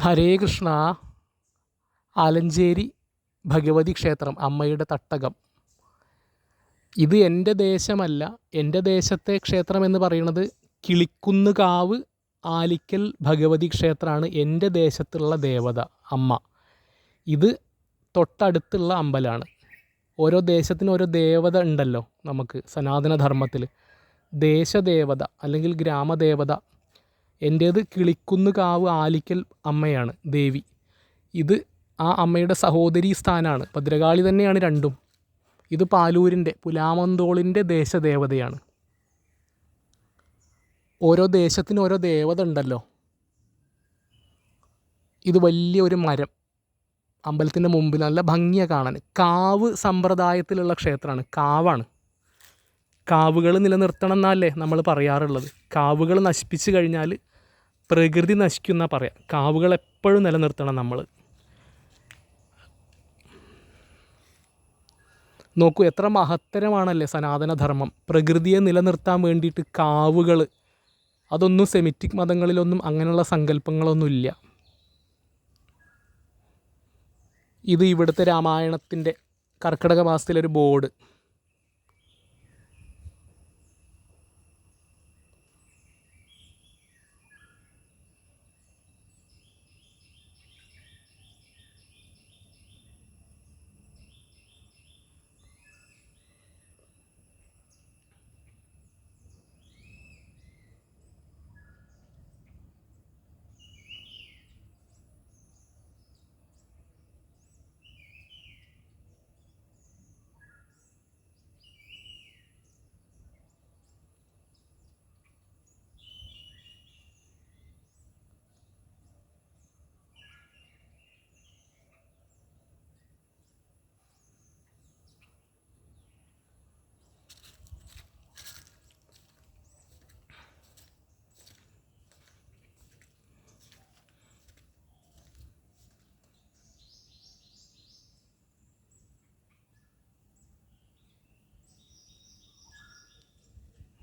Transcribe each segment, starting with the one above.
ഹരേ കൃഷ്ണ ആലഞ്ചേരി ഭഗവതി ക്ഷേത്രം അമ്മയുടെ തട്ടകം. ഇത് എന്റെ ദേശമല്ല. എന്റെ ദേശത്തെ ക്ഷേത്രം എന്ന് പറയുന്നത് കിളിക്കുന്നുകാവ് ആലിക്കൽ ഭഗവതി ക്ഷേത്രമാണ് എന്റെ ദേശത്തുള്ള ദേവത അമ്മ. ഇത് തൊട്ടടുത്തുള്ള അമ്പലമാണ് ഓരോ ദേശത്തിന് ഓരോ ദേവത ഉണ്ടല്ലോ നമുക്ക് സനാതനധർമ്മത്തിൽ. ദേശദേവത അല്ലെങ്കിൽ ഗ്രാമദേവത എന്റേത് കിളിക്കുന്നുകാവ് ആലിക്കൽ അമ്മയാണ് ദേവി. ഇത് ആ അമ്മയുടെ സഹോദരി സ്ഥാനമാണ് ഭദ്രകാളി തന്നെയാണ് രണ്ടും. ഇത് പാലൂരിന്റെ പുലാമന്തോളിന്റെ ദേശദേവതയാണ്. ഓരോ ദേശത്തിന് ഓരോ ദേവത ഉണ്ടല്ലോ. ഇത് വലിയ ഒരു മരം. അമ്പലത്തിന്റെ മുമ്പിൽ നല്ല ഭംഗിയാണ് കാണാൻ. കാവ് സമ്പ്രദായത്തിലുള്ള ക്ഷേത്രമാണ് കാവാണ്. കാവുകൾ നിലനിർത്തണം എന്നല്ലേ നമ്മൾ പറയാറുള്ളത്. കാവുകൾ നശിപ്പിച്ചു കഴിഞ്ഞാൽ പ്രകൃതി നശിക്കുന്ന പറയാം. കാവുകൾ എപ്പോഴും നിലനിർത്തണം നമ്മൾ നോക്കൂ എത്ര മഹത്തരമാണല്ലേ സനാതനധർമ്മം. പ്രകൃതിയെ നിലനിർത്താൻ വേണ്ടിയിട്ട് കാവുകൾ അതൊന്നും സെമിറ്റിക് മതങ്ങളിലൊന്നും അങ്ങനെയുള്ള സങ്കല്പങ്ങളൊന്നുമില്ല. ഇത് ഇവിടുത്തെ രാമായണത്തിന്റെ കർക്കിടക മാസത്തിലൊരു ബോർഡ്.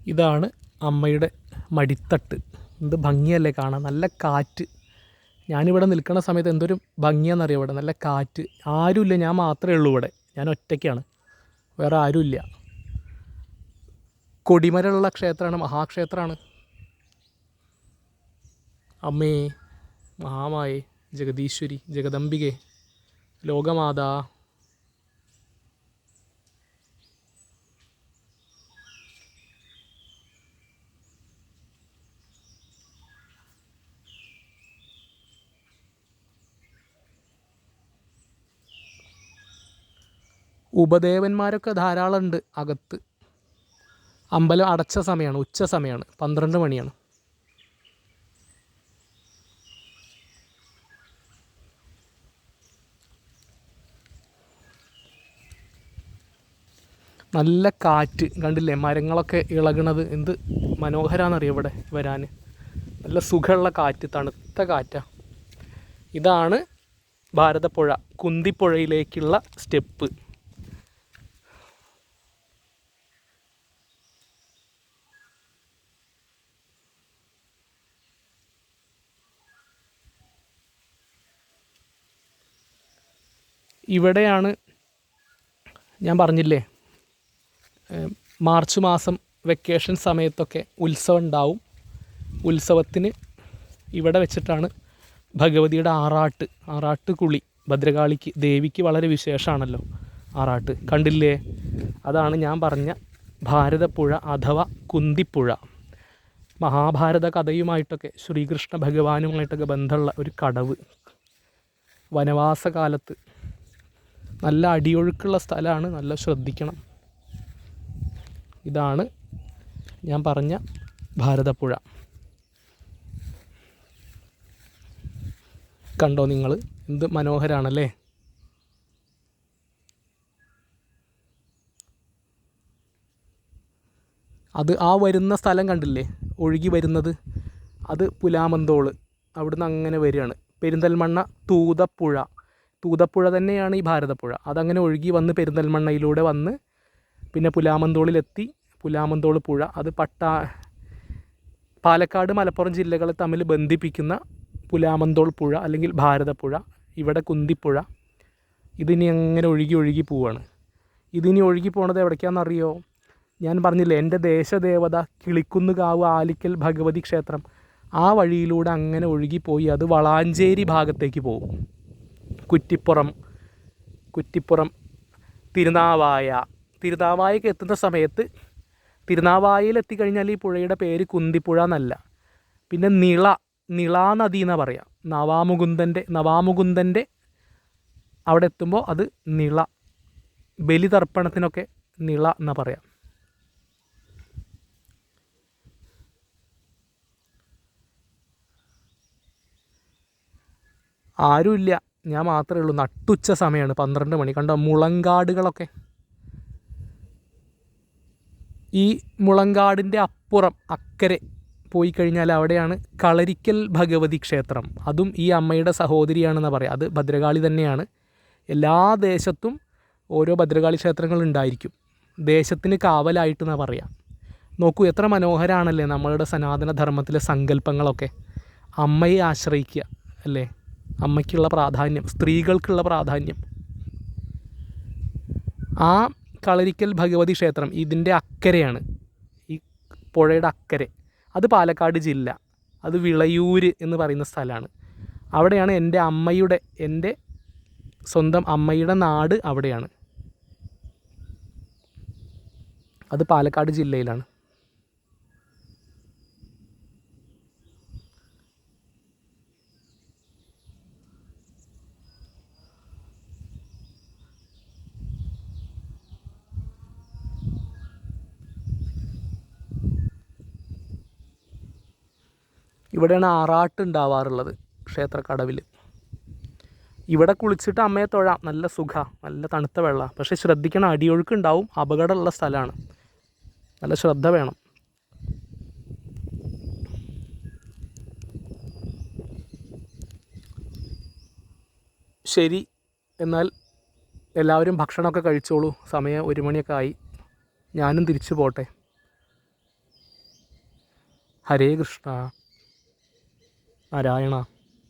ഇതാണ് അമ്മയുടെ മടിത്തട്ട്. എന്ത് ഭംഗിയല്ലേ കാണാൻ. നല്ല കാറ്റ്. ഞാനിവിടെ നിൽക്കുന്ന സമയത്ത് എന്തൊരു ഭംഗിയാണെന്നറിയാം ഇവിടെ? നല്ല കാറ്റ്. ആരുമില്ല. ഞാൻ മാത്രമേ ഉള്ളൂ ഇവിടെ. ഞാൻ ഒറ്റയ്ക്കാണ്. വേറെ ആരുമില്ല. കൊടിമരമുള്ള ക്ഷേത്രമാണ്. മഹാക്ഷേത്രമാണ്. അമ്മേ മഹാമായേ ജഗദീശ്വരി ജഗദംബികെ ലോകമാതാ ഉപദേവന്മാരൊക്കെ ധാരാളം ഉണ്ട് അകത്ത്. അമ്പലം അടച്ച സമയമാണ് ഉച്ച സമയമാണ് പന്ത്രണ്ട് മണിയാണ്. നല്ല കാറ്റ് കണ്ടില്ലേ? മരങ്ങളൊക്കെ ഇളകണത് എന്ത് മനോഹരാന്നറിയ ഇവിടെ വരാൻ നല്ല സുഖമുള്ള കാറ്റ് തണുത്ത കാറ്റാ. ഇതാണ് ഭാരതപ്പുഴ കുന്തിപ്പുഴയിലേക്കുള്ള സ്റ്റെപ്പ്. ഇവിടെയാണ് ഞാൻ പറഞ്ഞില്ലേ മാർച്ച് മാസം വെക്കേഷൻ സമയത്തൊക്കെ ഉത്സവം ഉണ്ടാവും. ഉത്സവത്തിന് ഇവിടെ വെച്ചിട്ടാണ് ഭഗവതിയുടെ ആറാട്ട് ആറാട്ട് കുളി ഭദ്രകാളിക്ക് ദേവിക്ക് വളരെ വിശേഷമാണല്ലോ ആറാട്ട്. കണ്ടില്ലേ? അതാണ് ഞാൻ പറഞ്ഞ ഭാരതപ്പുഴ അഥവാ കുന്തിപ്പുഴ. മഹാഭാരത കഥയുമായിട്ടൊക്കെ ശ്രീകൃഷ്ണ ഭഗവാനുമായിട്ടൊക്കെ ബന്ധമുള്ള ഒരു കടവ്. വനവാസ കാലത്ത് നല്ല അടിയൊഴുക്കുള്ള സ്ഥലമാണ്. നല്ല ശ്രദ്ധിക്കണം. ഇതാണ് ഞാൻ പറഞ്ഞ ഭാരതപ്പുഴ. കണ്ടോ നിങ്ങൾ എന്ത് മനോഹരാണല്ലേ? അത് ആ വരുന്ന സ്ഥലം കണ്ടില്ലേ? ഒഴുകി വരുന്നത്? അത് പുലാമന്തോൾ. അവിടുന്ന് അങ്ങനെ വരികയാണ്. പെരിന്തൽമണ്ണ തൂതപ്പുഴ. തൂതപ്പുഴ തന്നെയാണ് ഈ ഭാരതപ്പുഴ. അതങ്ങനെ ഒഴുകി വന്ന് പെരിന്തൽമണ്ണയിലൂടെ വന്ന് പിന്നെ പുലാമന്തോളിലെത്തി. പുലാമന്തോൾ പുഴ. അത് പട്ടാ പാലക്കാട് മലപ്പുറം ജില്ലകളെ തമ്മിൽ ബന്ധിപ്പിക്കുന്ന പുലാമന്തോൾ പുഴ അല്ലെങ്കിൽ ഭാരതപ്പുഴ. ഇവിടെ കുന്തിപ്പുഴ. ഇതിനി അങ്ങനെ ഒഴുകി ഒഴുകി പോവാണ്. ഇതിനി ഒഴുകി പോണത് എവിടേക്കാണെന്നറിയോ ഞാൻ പറഞ്ഞില്ലേ എന്റെ ദേശദേവത കിളിക്കുന്നുകാവ് ആലിക്കൽ ഭഗവതി ക്ഷേത്രം. ആ വഴിയിലൂടെ അങ്ങനെ ഒഴുകിപ്പോയി അത് വളാഞ്ചേരി ഭാഗത്തേക്ക് പോകും. കുറ്റിപ്പുറം കുറ്റിപ്പുറം തിരുനാവായ തിരുനാവായക്ക് എത്തുന്ന സമയത്ത് തിരുനാവായയിൽ എത്തിക്കഴിഞ്ഞാൽ ഈ പുഴയുടെ പേര് കുന്തിപ്പുഴ എന്നല്ല. പിന്നെ നിള നിളാ നദി എന്നാണ് പറയാം. നവാമുകുന്ദന്റെ നവാമുകുന്ദന്റെ അവിടെ എത്തുമ്പോൾ അത് നിള. ബലിതർപ്പണത്തിനൊക്കെ നിള എന്നാണ് പറയാം. ആരുമില്ല. ഞാൻ മാത്രമേ ഉള്ളൂ. നട്ടുച്ച സമയമാണ്. പന്ത്രണ്ട് മണി. കണ്ടോ? മുളങ്കാടുകളൊക്കെ. ഈ മുളങ്കാടിന്റെ അപ്പുറം അക്കരെ പോയി കഴിഞ്ഞാൽ അവിടെയാണ് കളരിക്കൽ ഭഗവതി ക്ഷേത്രം. അതും ഈ അമ്മയുടെ സഹോദരിയാണെന്ന് പറയാം. അത് ഭദ്രകാളി തന്നെയാണ്. എല്ലാ ദേശത്തും ഓരോ ഭദ്രകാളി ക്ഷേത്രങ്ങൾ ഉണ്ടായിരിക്കും. ദേശത്തിന് കാവലായിട്ടെന്നാണ് പറയാം. നോക്കൂ എത്ര മനോഹരാണല്ലേ നമ്മളുടെ സനാതന ധർമ്മത്തിലെ സങ്കല്പങ്ങളൊക്കെ. അമ്മയെ ആശ്രയിക്കുക അല്ലേ? അമ്മയ്ക്കുള്ള പ്രാധാന്യം സ്ത്രീകൾക്കുള്ള പ്രാധാന്യം. ആ കളരിക്കൽ ഭഗവതി ക്ഷേത്രം ഇതിന്റെ അക്കരയാണ്. ഈ പുഴയുടെ അക്കരെ. അത് പാലക്കാട് ജില്ല. അത് വിളയൂര് എന്ന് പറയുന്ന സ്ഥലമാണ്. അവിടെയാണ് എന്റെ അമ്മയുടെ എന്റെ സ്വന്തം അമ്മയുടെ നാട് അവിടെയാണ്. അത് പാലക്കാട് ജില്ലയിലാണ്. ഇവിടെയാണ് ആറാട്ട് ഉണ്ടാവാറുള്ളത് ക്ഷേത്രക്കടവിൽ ഇവിടെ കുളിച്ചിട്ട് അമ്മയെ തൊഴാം. നല്ല സുഖ. നല്ല തണുത്ത വെള്ളം. പക്ഷേ ശ്രദ്ധിക്കണം അടിയൊഴുക്ക് ഉണ്ടാവും അപകടമുള്ള സ്ഥലമാണ്. നല്ല ശ്രദ്ധ വേണം. ശരി. എന്നാൽ എല്ലാവരും ഭക്ഷണമൊക്കെ കഴിച്ചോളൂ. സമയം ഒരു മണിയൊക്കെ ആയി. ഞാനും തിരിച്ചു പോട്ടെ. ഹരേ കൃഷ്ണ. നാരായണ.